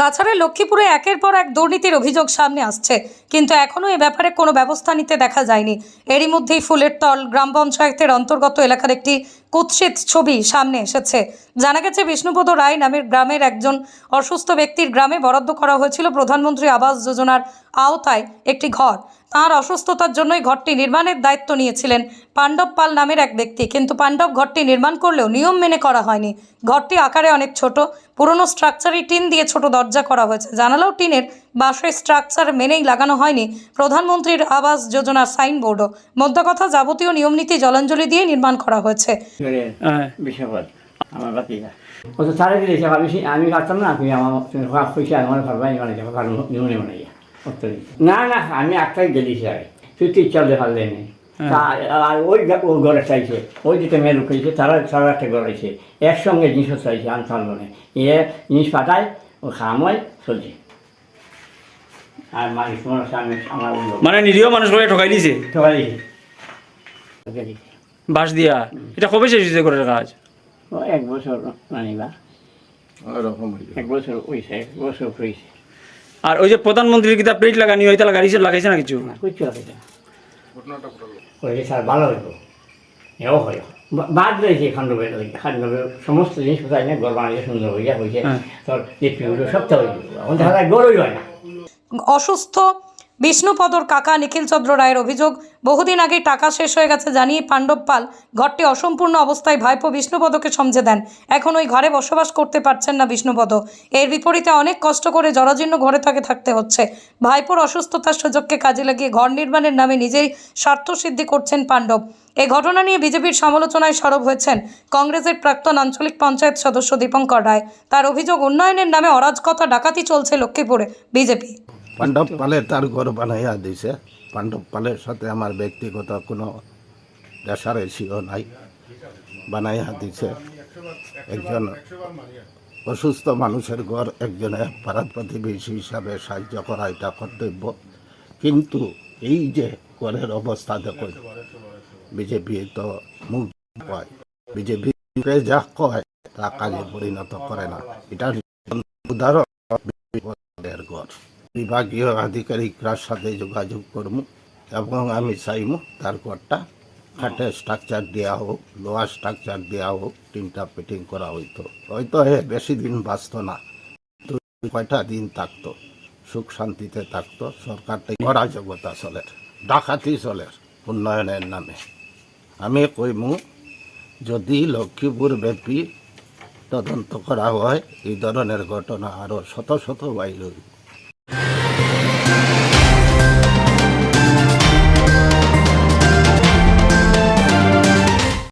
কাছাড়ের লক্ষ্মীপুরে একের পর এক দুর্নীতির অভিযোগ সামনে আসছে। কিন্তু এখনও এ ব্যাপারে কোনো ব্যবস্থা নিতে দেখা যায়নি। এরই মধ্যেই ফুলের তল, গ্রাম পঞ্চায়েতের অন্তর্গত এলাকার একটি কুৎসিত ছবি সামনে এসেছে। জানা গেছে, বিষ্ণুপদ রায় নামের গ্রামের একজন অসুস্থ ব্যক্তির গ্রামে বরাদ্দ করা হয়েছিল প্রধানমন্ত্রী আবাস যোজনার আওতায় একটি ঘর। তাঁর অসুস্থতার জন্যই ঘরটি নির্মাণের দায়িত্ব নিয়েছিলেন। পাণ্ডব পাল নামের এক ব্যক্তি। কিন্তু পাণ্ডব ঘরটি নির্মাণ করলেও নিয়ম মেনে করা হয়নি। ঘরটি আকারে অনেক ছোট। পুরনো স্ট্রাকচারই টিন দিয়ে ছোট দরজা করা হয়েছে। জানালাও টিনের বাঁশের স্ট্রাকচার মেনেই লাগানো হয়নি প্রধানমন্ত্রীর আবাস যোজনার সাইনবোর্ডও। মধ্যে কথা যাবতীয় নিয়মনীতি জলাঞ্জলি দিয়ে নির্মাণ করা হয়েছে। হ্যাঁ। বিশ্বপদ আমার বাতিটা ও তো সারা দিলে আমি আমি পারতাম না তুমি আমার ঘর না না আমি একটাই গেলি স্যার তুই চলতে পারলে নেই আর ওই ওই ঘরে চাইছে ওই যেটা মেয়ে লুকিয়েছে তারা তারা একটা আছে একসঙ্গে জিনিস চাইছে আমি পারব না। এ জিনিস পাঠায় ও খাময় চলছে। আর সামনে আমার মানে নিরীহ মানুষগুলো ঠকাই দিছে? ঠকাই দিছে। বাস দিয়া। এটা কবে শেষ হয়েছে ঘরের কাজ? এক বছর মানে বা এক বছর হয়েছে এক বছর হয়েছে আর ওই যে প্রধানমন্ত্রীর কিতা প্লেট লাগানি ওইটা তাহলে লাগাইছে লাগাইছে না কিছু? ওই স্যার ভালো হইব। এও হয়। বাদ রয়েছে খান্ডবে খান্ডবে সমস্ত জিনিস কোথায় না গড় বানিয়ে সুন্দর হইয়া হয়েছে হ্যাঁ। তোর সপ্তাহ হয়ে গেল এখন দেখা যায় গড়ই হয় না। অসুস্থ বিষ্ণুপদর কাকা নিখিলচন্দ্র রায়ের অভিযোগ, বহুদিন আগে টাকা শেষ হয়ে গেছে জানিয়ে পাণ্ডব পাল ঘরটি অসম্পূর্ণ অবস্থায় ভাইপো বিষ্ণুপদকে সমঝে দেন। এখন ওই ঘরে বসবাস করতে পারছেন না বিষ্ণুপদ। এর বিপরীতে অনেক কষ্ট করে জরাজীর্ণ ঘরে তাকে থাকতে হচ্ছে। ভাইপোর অসুস্থতার সুযোগকে কাজে লাগিয়ে ঘর নির্মাণের নামে নিজেই স্বার্থসিদ্ধি করছেন পাণ্ডব। এ ঘটনা নিয়ে বিজেপির সমালোচনায় সরব হয়েছেন কংগ্রেসের প্রাক্তন আঞ্চলিক পঞ্চায়েত সদস্য দীপঙ্কর রায়। তার অভিযোগ, উন্নয়নের নামে অরাজকতা ডাকাতি চলছে লক্ষ্মীপুরে, বিজেপি। পাণ্ডব পালে তার ঘর বানাইয়া দিছে। পাণ্ডব পালের সাথে আমার ব্যক্তিগত কোনো রেশারেশিও নাই। বানাইয়া দিছে। একজন অসুস্থ মানুষের ঘর একজনে পাড়া প্রতিবেশী হিসাবে সাহায্য করা এটা কর্তব্য। কিন্তু এই যে ঘরের অবস্থা দেখো বিজেপি তো মুখ কয় বিজেপি যা কয় তা কাজে পরিণত করে না। এটার উদাহরণ ঘর। বিভাগীয় আধিকারিকরার সাথে যোগাযোগ করব এবং আমি চাইমু তার খাটে স্ট্রাকচার দেওয়া হোক লোহার স্ট্রাকচার দেওয়া হোক তিনটা ফিটিং করা হইতো। হয়তো হে বেশি দিন বাঁচত না। কয়টা দিন থাকতো। সুখ শান্তিতে থাকতো। সরকার থেকে অরাজকতা চলে। ডাকাতি চলে উন্নয়নের নামে। আমি কইমু, যদি লক্ষ্মীপুর ব্যাপী তদন্ত করা হয়, এই ধরনের ঘটনা আরও শত শত বাইর হইব।